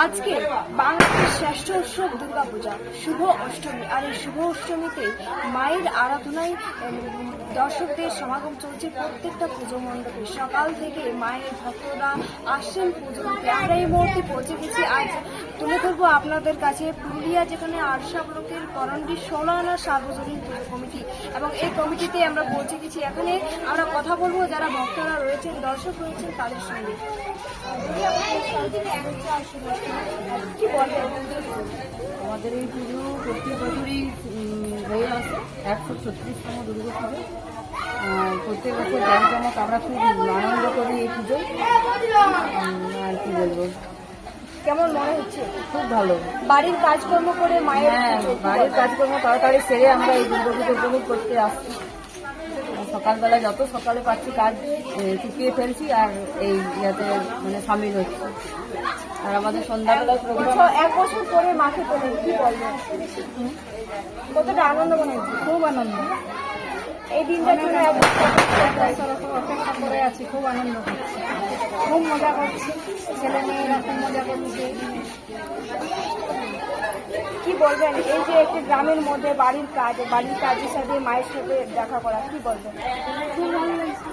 আজকে বাংলাদেশের শ্রেষ্ঠ উৎসব দুর্গাপূজা। শুভ অষ্টমী। আর এই শুভ অষ্টমীতে মায়ের আরাধনায় দর্শকদের সমাগম চলছে প্রত্যেকটা পুজো মণ্ডপে। সকাল থেকে মায়ের ভক্তরা আসছেন পুজো আমরা এই মুহূর্তে পৌঁছে গেছি। আজ তুলে ধরবো আপনাদের কাছে পুরুলিয়া, যেখানে আরশা ব্লকের করণডি ষোলো আনা সার্বজনীন পুজো কমিটি। এবং এই কমিটিতে আমরা পৌঁছে গেছি। এখানে আমরা কথা বলব যারা ভক্তরা রয়েছেন, দর্শক রয়েছেন তাদের সঙ্গে। কি বলবেন আমাদের এই পুজো প্রতি বছরই হয়ে আসে। একশো ছত্রিশতম দুর্গা পুজো। প্রত্যেক বছর জাঁকজমক আমরা খুব আনন্দ করি এই পুজো আর কি বলব? কেমন মনে হচ্ছে? খুব ভালো। বাড়ির কাজকর্ম করে মায়ের হ্যাঁ বাড়ির কাজকর্ম তাড়াতাড়ি সেরে আমরা এই দুর্গা পুজো উপভোগ করতে আসছি। সকালবেলা যত সকালে পাচ্ছি কাজ চুকিয়ে ফেলছি আর এই ইয়াতে মানে সামিল হচ্ছে। আর আমাদের সন্ধ্যাবেলা প্রোগ্রাম এক বছর পরে মাকে কি বলবেন কতটা আনন্দ মনে হচ্ছে? খুব আনন্দ। এই দিনটার জন্য বছর অপেক্ষা করে আছি খুব আনন্দ হচ্ছে খুব মজা করছি ছেলে মেয়েরা খুব মজা করছে কি বলবেন এই যে একটি গ্রামের মধ্যে বাড়ির কাজ বাড়ির কাজের সাথে মায়ের সাথে দেখা করা কি বলবেন? খুব ভালো লাগছে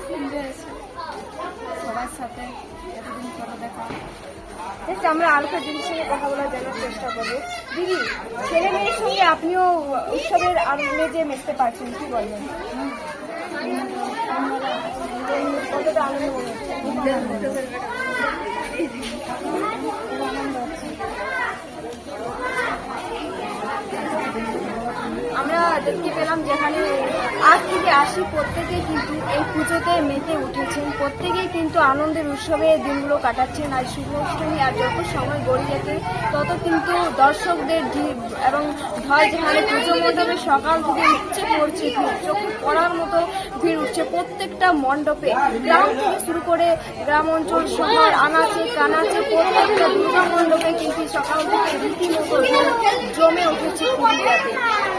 সবার সাথে এতদিন পরে দেখা। ঠিক আমরা আরেকটা দিদির সঙ্গে কথা বলার জানার চেষ্টা করব। দিদি ছেলে মেয়ের সঙ্গে আপনিও উৎসবের আনন্দে যে মেতে পারছেন কি বলবেন কতটা আনন্দ মনে হচ্ছে আমরা দেখতে পেলাম যেখানে আজ থেকে আসি প্রত্যেকেই কিন্তু এই পুজোতে মেতে উঠেছেন। প্রত্যেকেই কিন্তু আনন্দের উৎসবে দিনগুলো কাটাচ্ছেন। আর শুভ অষ্টমী আর যত সময় গড়িয়ে যেতে তত কিন্তু দর্শকদের ভিড় এবং ঢল যেখানে পুজো মণ্ডপে সকাল থেকে উঠছে, পড়ছে ভিড়। চোখে পড়ার মতো ভিড় উঠছে প্রত্যেকটা মণ্ডপে। গ্রাম থেকে শুরু করে গ্রাম অঞ্চল, শহর, আনাচে, কানাচে, প্রত্যেকটা দুর্গা মণ্ডপে কিন্তু সকাল থেকে রীতিমতো জমে উঠেছে পুরুলিয়াতে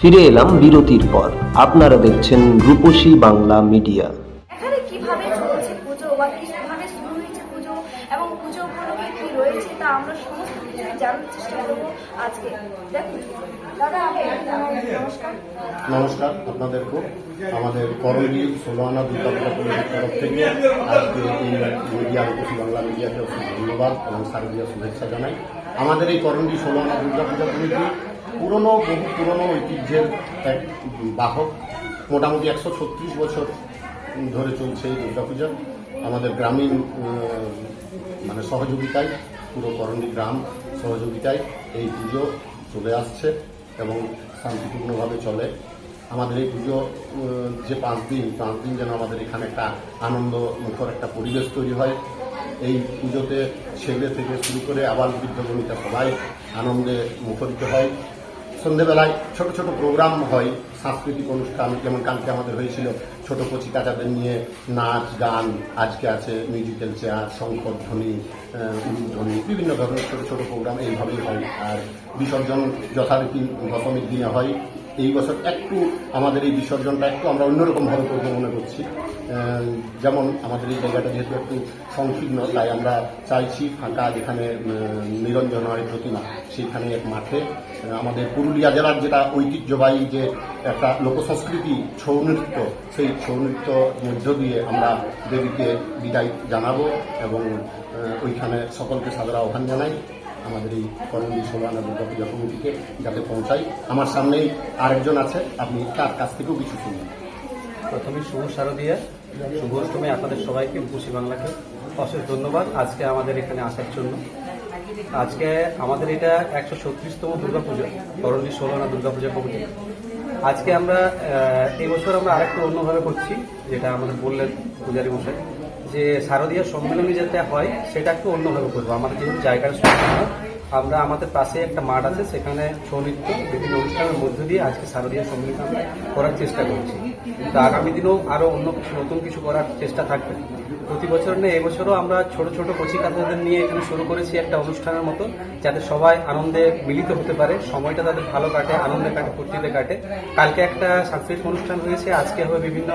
ফিরে এলাম বিরতির পর। আপনারা দেখছেন রূপসী বাংলা মিডিয়া। কীভাবে চলছে পুজো বা কীভাবে শুরু হয়েছে পুজো এবং পুজো উপলক্ষে কি রয়েছে তা আমরা সমস্ত কিছু জানার চেষ্টা করব আজকে। দাদা নমস্কার। নমস্কার আপনাদেরকেও আমাদের করণী ষোলো আনা দুর্গাপূজা কমিটির তরফ থেকে আজকে এই মিডিয়া রূপসী বাংলা মিডিয়াকে অসংখ্য ধন্যবাদ এবং শারদীয় শুভেচ্ছা জানাই। আমাদের এই করণী ষোলো আনা দুর্গাপূজা কমিটি পুরনো, বহু পুরনো ঐতিহ্যের এক বাহক। মোটামুটি একশো ছত্রিশ বছর ধরে চলছে এই দুর্গাপূজা। আমাদের গ্রামীণ মানে সহযোগিতায়, পুরো করণী গ্রাম সহযোগিতায় এই পুজো চলে আসছে এবং শান্তিপূর্ণভাবে চলে। আমাদের এই পুজো যে পাঁচ দিন পাঁচ দিন যেন আমাদের এখানে একটা আনন্দ মুখর একটা পরিবেশ তৈরি হয়। এই পুজোতে ছেলে থেকে শুরু করে আবার বৃদ্ধ বনিতা সবাই আনন্দে মুখরিত হয়। সন্ধেবেলায় ছোট ছোট প্রোগ্রাম হয়, সাংস্কৃতিক অনুষ্ঠান, যেমন কালকে আমাদের হয়েছিল ছোট কচি কাচাদের নিয়ে নাচ, গান, আজকে আছে মিউজিক্যাল চেয়ার শঙ্কর ধ্বনি ধ্বনি, বিভিন্ন ধরনের ছোট ছোট প্রোগ্রাম এইভাবেই হয়। আর বিসর্জন যথারীতি দশমীর দিনে হয়। এই বছর একটু আমাদের এই বিসর্জনটা একটু আমরা অন্যরকমভাবে করব মনে করছি। যেমন আমাদের এই জায়গাটা যেহেতু একটু সংকীর্ণ, তাই আমরা চাইছি ফাঁকা যেখানে নিরঞ্জন হয় প্রতিমা সেইখানে এক মাঠে। আমাদের পুরুলিয়া জেলার যেটা ঐতিহ্যবাহী যে একটা লোকসংস্কৃতি ছৌ নৃত্য, সেই ছৌ নৃত্য মধ্য দিয়ে আমরা দেবীকে বিদায় জানাব এবং ওইখানে সকলকে সাদরা আহ্বান জানাই। আমাদের এই করণী ষোলানা দুর্গা পূজা কমিটিকে যাতে পৌঁছাই আমার সামনেই আরেকজন আছে আপনি তার কাছ থেকেও কিছু শুনুন। প্রথমে শুভ শারদীয়া। শুভ অষ্টমী আপনাদের সবাইকে খুশি বাংলাকে অশেষ ধন্যবাদ। আজকে আমাদের এখানে আসার জন্য। আজকে আমাদের এটা একশো ছত্রিশতম দুর্গাপুজো করণী ষোলনা দুর্গাপূজা কমিটি আজকে আমরা আহ, এই বছর আমরা আরেকটু অন্যভাবে করছি যেটা আমাদের বললেন পূজারী মশাই। যে শারদীয় সম্মেলনী যেটা হয়, সেটা একটু অন্যভাবে করব। আমাদের যেহেতু জায়গার সম্মেলন, আমরা আমাদের পাশে একটা মাঠ আছে, সেখানে ছৌ নৃত্য বিভিন্ন অনুষ্ঠানের মধ্য দিয়ে আজকে শারদীয় সম্মেলন করার চেষ্টা করছি। তো আগামী দিনেও আরও অন্য কিছু, নতুন কিছু করার চেষ্টা থাকবে। প্রতি বছর নেই এবছরও আমরা ছোট ছোট কচি কাতাদের নিয়ে এখানে শুরু করেছি একটা অনুষ্ঠানের মতো যাতে সবাই আনন্দে মিলিত হতে পারে সময়টা তাদের ভালো কাটে আনন্দে কাটে ফুর্তিতে কাটে। কালকে একটা সাংস্কৃতিক অনুষ্ঠান হয়েছে আজকে হবে বিভিন্ন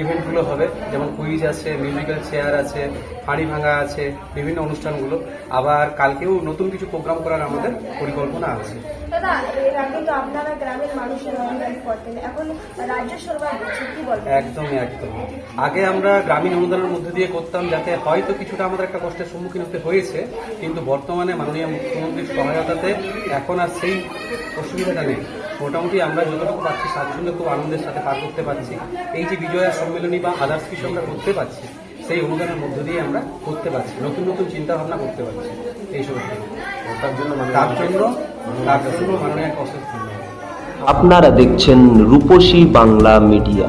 ইভেন্টগুলো হবে যেমন কুইজ আছে মিউজিক্যাল চেয়ার আছে হাঁড়ি ভাঙা আছে বিভিন্ন অনুষ্ঠানগুলো। আবার কালকেও নতুন কিছু প্রোগ্রাম করার আমাদের পরিকল্পনা আছে। দাদা এর আগে তো আপনারা গ্রামের মানুষের অনুদান করতেন এখন রাজ্য সরকার দিচ্ছে কি বলবেন? একদমই একদম আগে আমরা গ্রামীণ অনুদানের মধ্যে দিয়ে করতাম যাতে হয়তো কিছুটা আমাদের একটা কষ্টের সম্মুখীন হতে হয়েছে কিন্তু বর্তমানে মাননীয় মুখ্যমন্ত্রীর সহায়তাতে এখন আর সেই অসুবিধাটা নেই। মোটামুটি আমরা যতটুকু পাচ্ছি স্বাচ্ছন্দ্য খুব আনন্দের সাথে পার করতে পারছি। এই যে বিজয়া সম্মেলনী বা আদার্স কিছু আমরা করতে পারছি সেই অনুদানের মধ্য দিয়ে আমরা করতে পারছি। নতুন নতুন চিন্তা ভাবনা করতে পারছি এইসব তার জন্য তার জন্য তার জন্য মাননীয় অশেষ অসুস্থ আপনারা দেখছেন রূপসী বাংলা মিডিয়া।